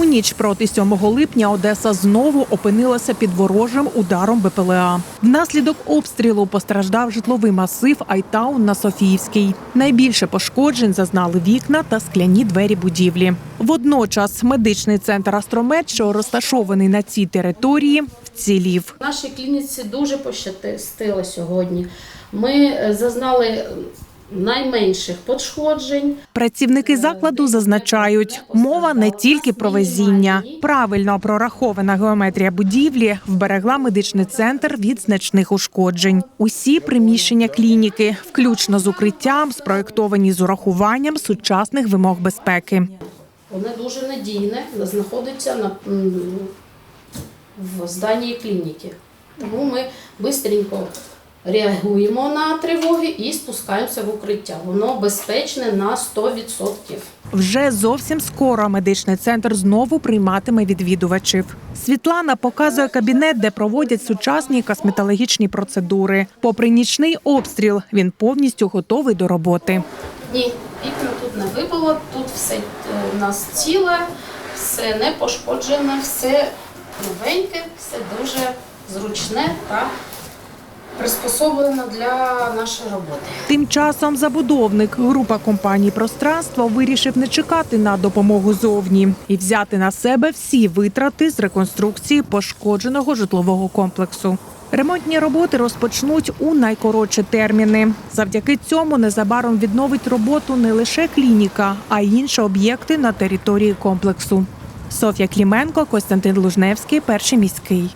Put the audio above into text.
У ніч проти 7 липня Одеса знову опинилася під ворожим ударом БПЛА. Внаслідок обстрілу постраждав житловий масив Айтаун на Софіївській. Найбільше пошкоджень зазнали вікна та скляні двері будівлі. Водночас медичний центр Астромед, що розташований на цій території, вцілів. Нашій клініці дуже пощастило сьогодні. Ми е, зазнали найменших пошкоджень. Працівники закладу зазначають, мова не тільки про везіння. Правильно прорахована геометрія будівлі вберегла медичний центр від значних ушкоджень. Усі приміщення клініки, включно з укриттям, спроєктовані з урахуванням сучасних вимог безпеки. Воно дуже надійне, знаходиться на, в зданні клініки. Тому ми швидко реагуємо на тривоги і спускаємося в укриття. Воно безпечне на 100%. Вже зовсім скоро медичний центр знову прийматиме відвідувачів. Світлана показує кабінет, де проводять сучасні косметологічні процедури. Попри нічний обстріл, він повністю готовий до роботи. Ні, вікна тут не вибило, тут все е, у нас ціле, все не пошкоджене, все новеньке, все дуже зручне та приспособлено для нашої роботи. Тим часом забудовник група компаній пространство вирішив не чекати на допомогу зовні і взяти на себе всі витрати з реконструкції пошкодженого житлового комплексу. Ремонтні роботи розпочнуть у найкоротші терміни. Завдяки цьому незабаром відновить роботу не лише клініка, а й інші об'єкти на території комплексу. Софія Кліменко, Костянтин Лужневський, перший міський.